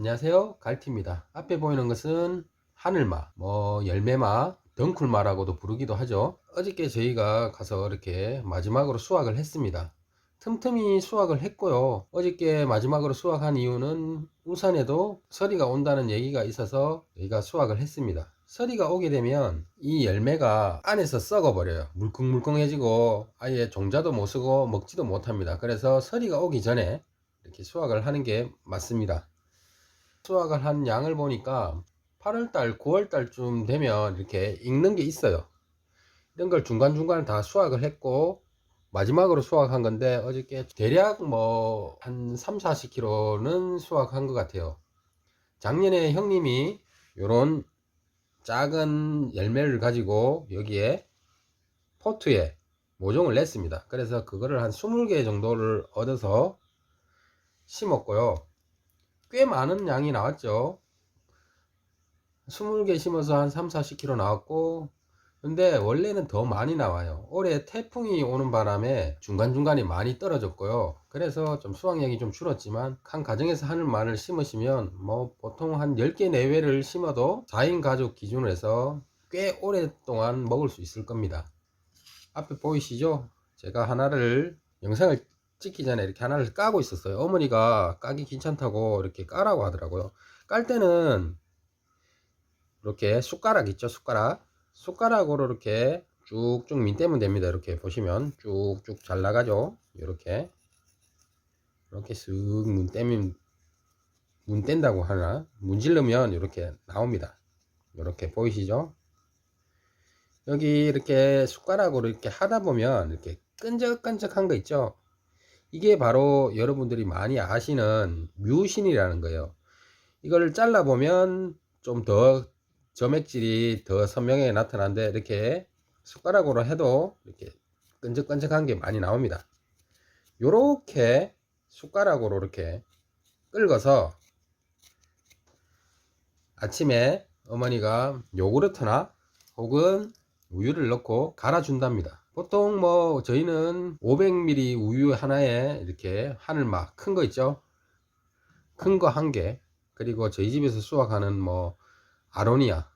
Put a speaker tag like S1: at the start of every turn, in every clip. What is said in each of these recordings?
S1: 안녕하세요. 갈티입니다. 앞에 보이는 것은 하늘마 뭐 열매마 덩쿨마라고도 부르기도 하죠. 어저께 저희가 가서 이렇게 마지막으로 수확을 했습니다. 틈틈이 수확을 했고요. 어저께 마지막으로 수확한 이유는 우산에도 서리가 온다는 얘기가 있어서 저희가 수확을 했습니다. 서리가 오게 되면 이 열매가 안에서 썩어 버려요. 물컹물컹해지고 아예 종자도 못 쓰고 먹지도 못합니다. 그래서 서리가 오기 전에 이렇게 수확을 하는 게 맞습니다 수확을 한 양을 보니까 8월달, 9월달쯤 되면 이렇게 익는 게 있어요. 이런 걸 중간중간 다 수확을 했고, 마지막으로 수확한 건데, 어저께 대략 뭐, 한 3, 40kg는 수확한 것 같아요. 작년에 형님이 요런 작은 열매를 가지고 여기에 포트에 모종을 냈습니다. 그래서 그거를 한 20개 정도를 얻어서 심었고요. 꽤 많은 양이 나왔죠. 20개 심어서 한 3, 40kg 나왔고 근데 원래는 더 많이 나와요. 올해 태풍이 오는 바람에 중간중간에 많이 떨어졌고요. 그래서 좀 수확량이 좀 줄었지만 한 가정에서 하늘 마늘 심으시면 뭐 보통 한 10개 내외를 심어도 4인 가족 기준으로 해서 꽤 오랫동안 먹을 수 있을 겁니다. 앞에 보이시죠? 제가 하나를 영상을 찍기 전에 이렇게 하나를 까고 있었어요. 어머니가 까기 귀찮다고 이렇게 까라고 하더라고요. 깔 때는 이렇게 숟가락 있죠, 숟가락. 숟가락으로 이렇게 쭉쭉 민 떼면 됩니다. 이렇게 보시면 쭉쭉 잘 나가죠. 이렇게 이렇게 쓱 문 떼면 문 뗀다고 하나 문질르면 이렇게 나옵니다. 이렇게 보이시죠? 여기 이렇게 숟가락으로 이렇게 하다 보면 이렇게 끈적끈적한 거 있죠? 이게 바로 여러분들이 많이 아시는 뮤신이라는 거예요. 이걸 잘라보면 좀 더 점액질이 더 선명하게 나타나는데 이렇게 숟가락으로 해도 이렇게 끈적끈적한 게 많이 나옵니다. 요렇게 숟가락으로 이렇게 긁어서 아침에 어머니가 요구르트나 혹은 우유를 넣고 갈아준답니다. 보통 뭐 저희는 500ml 우유 하나에 이렇게 하늘막 큰 거 있죠? 큰 거 한 개. 그리고 저희 집에서 수확하는 뭐 아로니아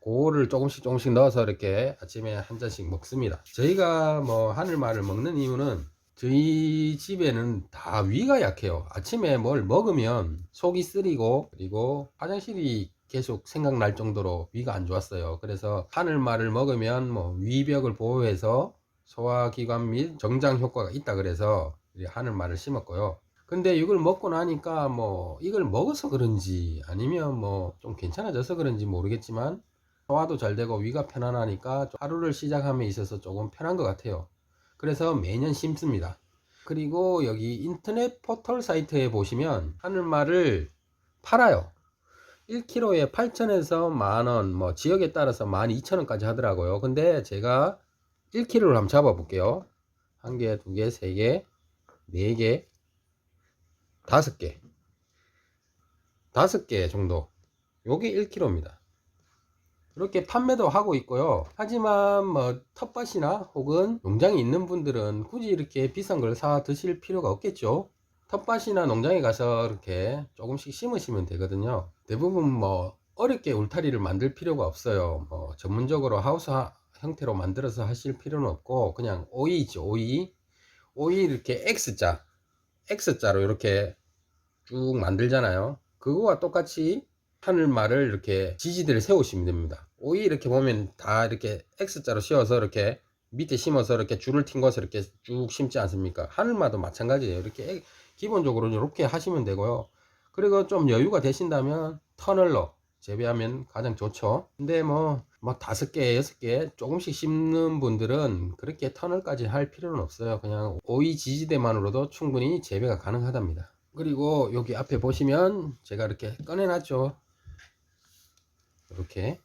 S1: 그거를 조금씩 조금씩 넣어서 이렇게 아침에 한 잔씩 먹습니다. 저희가 뭐 하늘말을 먹는 이유는 저희 집에는 다 위가 약해요. 아침에 뭘 먹으면 속이 쓰리고 그리고 화장실이 계속 생각날 정도로 위가 안 좋았어요. 그래서 하늘말을 먹으면 뭐 위벽을 보호해서 소화기관 및 정장 효과가 있다 그래서 하늘말을 심었고요. 근데 이걸 먹고 나니까 뭐 이걸 먹어서 그런지 아니면 뭐 좀 괜찮아져서 그런지 모르겠지만 소화도 잘 되고 위가 편안하니까 하루를 시작함에 있어서 조금 편한 것 같아요. 그래서 매년 심습니다. 그리고 여기 인터넷 포털 사이트에 보시면 하늘말을 팔아요. 1kg에 8,000에서 만원, 뭐 지역에 따라서 12,000원까지 하더라고요. 근데 제가 1kg를 한번 잡아 볼게요. 한 개, 두 개, 세 개, 네 개, 다섯 개. 다섯 개 정도. 요게 1kg입니다. 이렇게 판매도 하고 있고요. 하지만 뭐 텃밭이나 혹은 농장이 있는 분들은 굳이 이렇게 비싼 걸 사 드실 필요가 없겠죠. 텃밭이나 농장에 가서 이렇게 조금씩 심으시면 되거든요. 대부분 뭐 어렵게 울타리를 만들 필요가 없어요. 뭐 전문적으로 하우스 하- 형태로 만들어서 하실 필요는 없고 그냥 오이 있죠. 오이. 오이 이렇게 X자. X자로 이렇게 쭉 만들잖아요. 그거와 똑같이 하늘말을 이렇게 지지대를 세우시면 됩니다. 오이 이렇게 보면 다 이렇게 X자로 씌워서 이렇게 밑에 심어서 이렇게 줄을 튄 것을 이렇게 쭉 심지 않습니까? 하늘마도 마찬가지예요. 이렇게 에- 기본적으로 이렇게 하시면 되고요. 그리고 좀 여유가 되신다면 터널로 재배하면 가장 좋죠. 근데 뭐, 뭐 다섯 개, 여섯 개 조금씩 심는 분들은 그렇게 터널까지 할 필요는 없어요. 그냥 오이 지지대만으로도 충분히 재배가 가능하답니다. 그리고 여기 앞에 보시면 제가 이렇게 꺼내놨죠. 이렇게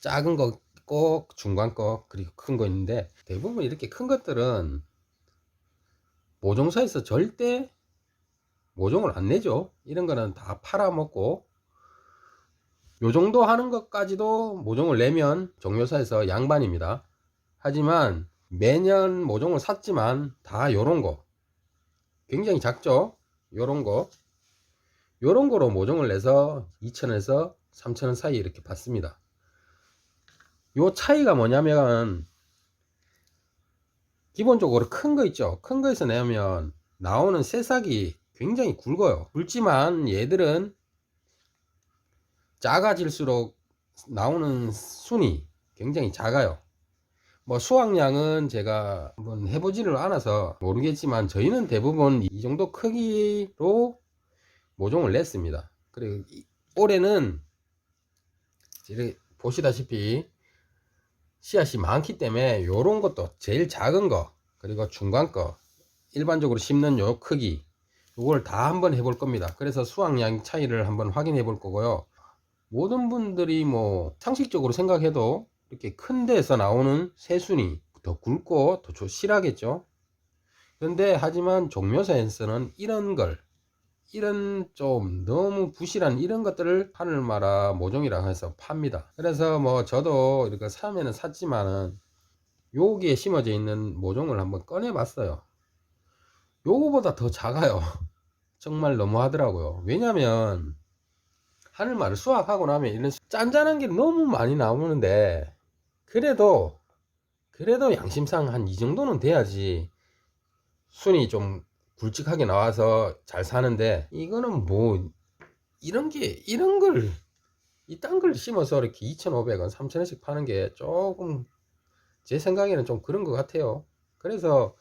S1: 작은 거 꼭 중간 거 그리고 큰 거 있는데 대부분 이렇게 큰 것들은 모종사에서 절대 모종을 안 내죠. 이런 거는 다 팔아먹고 요 정도 하는 것까지도 모종을 내면 종묘사에서 양반입니다. 하지만 매년 모종을 샀지만 다 요런 거 굉장히 작죠. 요런 거 요런 거로 모종을 내서 2,000에서 3,000원 사이 이렇게 받습니다. 요 차이가 뭐냐면 기본적으로 큰 거 있죠. 큰 거에서 내면 나오는 새싹이 굉장히 굵어요. 굵지만 얘들은 작아질수록 나오는 순이 굉장히 작아요. 뭐 수확량은 제가 한번 해보지를 않아서 모르겠지만 저희는 대부분 이 정도 크기로 모종을 냈습니다. 그리고 이- 올해는 보시다시피 씨앗이 많기 때문에 요런 것도 제일 작은 거 그리고 중간 거 일반적으로 심는 요 크기 요걸 다 한번 해볼 겁니다. 그래서 수확량 차이를 한번 확인해 볼 거고요. 모든 분들이 뭐 상식적으로 생각해도 이렇게 큰 데서 나오는 새순이 더 굵고 더 실하겠죠. 그런데 하지만 종묘사에서는 이런 걸 이런 좀 너무 부실한 이런 것들을 하늘마라 모종이라고 해서 팝니다. 그래서 뭐 저도 이렇게 사면은 샀지만은 여기에 심어져 있는 모종을 한번 꺼내 봤어요. 요거보다 더 작아요. 정말 너무하더라고요. 왜냐면 하늘말을 수확하고 나면 이런 짠짠한 게 너무 많이 나오는데 그래도 그래도 양심상 한 이 정도는 돼야지 순이 좀 굵직하게 나와서 잘 사는데 이거는 뭐 이런 게 이런 걸 이딴 걸 심어서 이렇게 2,500원, 3,000원씩 파는 게 조금 제 생각에는 좀 그런 것 같아요. 그래서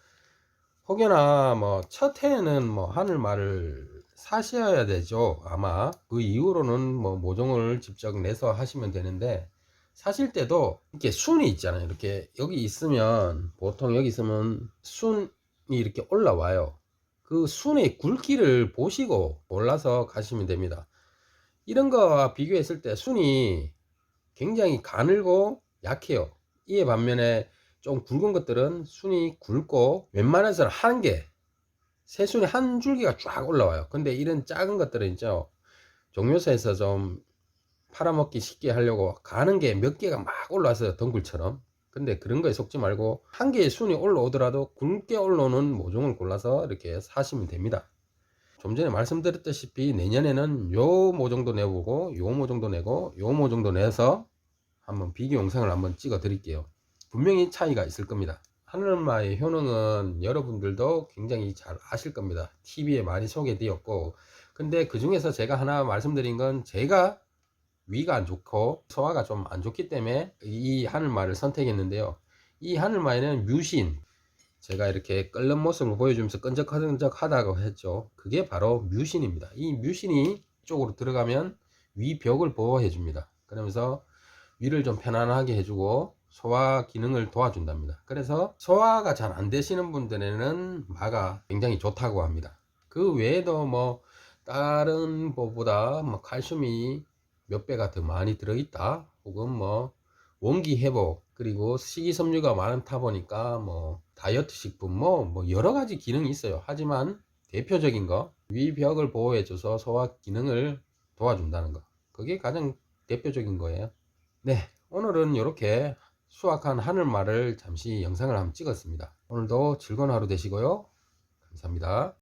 S1: 혹여나 뭐 첫 해에는 뭐 하늘말을 사셔야 되죠. 아마 그 이후로는 뭐 모종을 직접 내서 하시면 되는데 사실 때도 이렇게 순이 있잖아요. 이렇게 여기 있으면 보통 여기 있으면 순이 이렇게 올라와요. 그 순의 굵기를 보시고 골라서 가시면 됩니다. 이런 거와 비교했을 때 순이 굉장히 가늘고 약해요. 이에 반면에 좀 굵은 것들은 순이 굵고 웬만해서는 한 개, 새 순이 한 줄기가 쫙 올라와요. 근데 이런 작은 것들은 있죠. 종묘사에서 좀 팔아먹기 쉽게 하려고 가는 게 몇 개가 막 올라왔어요. 덩굴처럼. 근데 그런 거에 속지 말고 한 개의 순이 올라오더라도 굵게 올라오는 모종을 골라서 이렇게 사시면 됩니다. 좀 전에 말씀드렸다시피 내년에는 요 모종도 내보고 요 모종도 내고 요 모종도 내서 한번 비교 영상을 한번 찍어 드릴게요. 분명히 차이가 있을 겁니다. 하늘마의 효능은 여러분들도 굉장히 잘 아실 겁니다. TV에 많이 소개되었고 근데 그 중에서 제가 하나 말씀드린 건 제가 위가 안 좋고 소화가 좀 안 좋기 때문에 이 하늘마를 선택했는데요. 이 하늘마에는 뮤신 제가 이렇게 끓는 모습을 보여주면서 끈적끈적 하다고 했죠. 그게 바로 뮤신입니다. 이 뮤신이 쪽으로 들어가면 위 벽을 보호해 줍니다. 그러면서 위를 좀 편안하게 해주고 소화 기능을 도와준답니다. 그래서 소화가 잘 안 되시는 분들에는 마가 굉장히 좋다고 합니다. 그 외에도 뭐 다른 것보다 뭐 칼슘이 몇 배가 더 많이 들어있다. 혹은 뭐 원기 회복 그리고 식이섬유가 많다 보니까 뭐 다이어트 식품 뭐, 뭐 여러 가지 기능이 있어요. 하지만 대표적인 거 위벽을 보호해 줘서 소화 기능을 도와준다는 거. 그게 가장 대표적인 거예요. 네 오늘은 이렇게 수확한 하늘말을 잠시 영상을 한번 찍었습니다. 오늘도 즐거운 하루 되시고요. 감사합니다